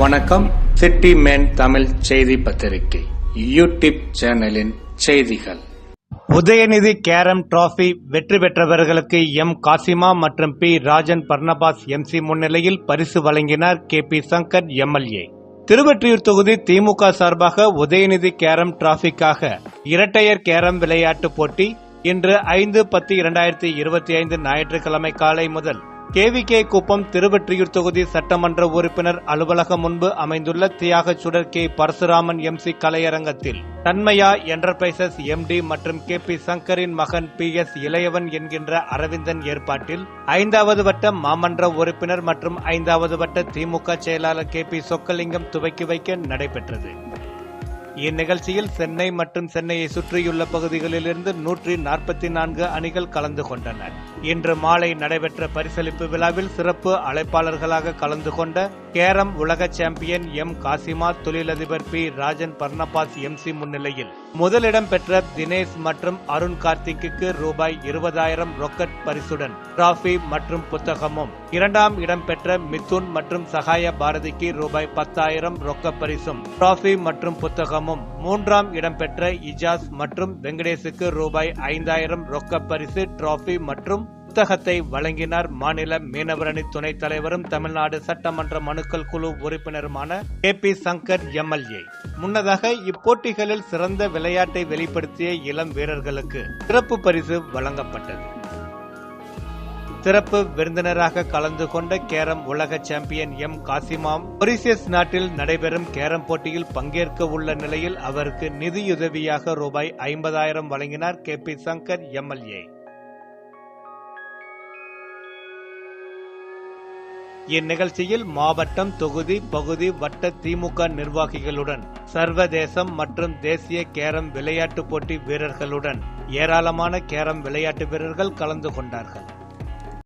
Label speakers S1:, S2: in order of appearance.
S1: வணக்கம். City man Tamil செய்தி பத்திரிகை. யூடியூப் சேனலின் செய்திகள். உதயநிதி கேரம் டிராபி வெற்றி பெற்றவர்களுக்கு எம் காசிமா மற்றும் பி ராஜன் பர்னபாஸ் எம்சி முன்னிலையில் பரிசு வழங்கினார் K P Shankar MLA Thiruvottiyur தொகுதி திமுக சார்பாக உதயநிதி கேரம் டிராபிக்காக இரட்டையர் கேரம் விளையாட்டுப் போட்டி இன்று ஐந்து பத்து இரண்டாயிரத்தி இருபத்தி ஐந்து ஞாயிற்றுக்கிழமை காலை முதல் கேவிகே குப்பம் திருவெற்றியூர் தொகுதி சட்டமன்ற உறுப்பினர் அலுவலகம் முன்பு அமைந்துள்ள தியாக சுடர் கே. பரசுராமன் எம்சி கலையரங்கத்தில் தன்மையா என்டர்பிரைசஸ் எம்டி மற்றும் கே. பி. சங்கரின் மகன் பி. எஸ். இளையவன் என்கின்ற அரவிந்தன் ஏற்பாட்டில் ஐந்தாவது வட்ட மாமன்ற உறுப்பினர் மற்றும் ஐந்தாவது வட்ட திமுக செயலாளர் கே. பி. சொக்கலிங்கம் துவக்கி வைக்க நடைபெற்றது. இந்நிகழ்ச்சியில் சென்னை மற்றும் சென்னையை சுற்றியுள்ள பகுதிகளிலிருந்து நூற்றி நாற்பத்தி நான்கு அணிகள் கலந்து கொண்டனர். இன்று மாலை நடைபெற்ற பரிசளிப்பு விழாவில் சிறப்பு அழைப்பாளர்களாக கலந்து கொண்ட கேரம் உலக சாம்பியன் எம் காசிமா தொழிலதிபர் பி ராஜன் பர்னபாஸ் எம்சி முன்னிலையில். முதலிடம் பெற்ற தினேஷ் மற்றும் அருண் கார்த்திக்கு ரூபாய் இருபதாயிரம் ரொக்கட் பரிசுடன் டிராஃபி மற்றும் புத்தகமும். இரண்டாம் இடம் பெற்ற மிதுன் மற்றும் சகாய பாரதிக்கு ரூபாய் பத்தாயிரம் ரொக்க பரிசும் டிராஃபி மற்றும் புத்தகமும். மூன்றாம் இடம் பெற்ற இஜாஸ் மற்றும் வெங்கடேஷுக்கு ரூபாய் ஐந்தாயிரம் ரொக்க பரிசு டிராஃபி மற்றும் புத்தகத்தை வழங்கினார் மாநில மீனவரணி துணைத் தலைவரும் தமிழ்நாடு சட்டமன்ற மனுக்கள் குழு உறுப்பினருமான கே பி சங்கர் எம்எல்ஏ. முன்னதாக இப்போட்டிகளில் சிறந்த விளையாட்டை வெளிப்படுத்திய இளம் வீரர்களுக்கு சிறப்பு பரிசு வழங்கப்பட்டது. சிறப்பு விருந்தினராக கலந்து கொண்ட கேரம் உலக சாம்பியன் எம் காசிமாம் மொரிசியஸ் நாட்டில் நடைபெறும் கேரம் போட்டியில் பங்கேற்க உள்ள நிலையில் அவருக்கு நிதியுதவியாக ரூபாய் ஐம்பதாயிரம் வழங்கினார் கே பி சங்கர் எம்எல்ஏ. இந்நிகழ்ச்சியில் மாவட்டம் தொகுதி பகுதி வட்ட திமுக நிர்வாகிகளுடன் சர்வதேசம் மற்றும் தேசிய கேரம் விளையாட்டுப் போட்டி வீரர்களுடன் ஏராளமான கேரம் விளையாட்டு வீரர்கள் கலந்து கொண்டார்கள்.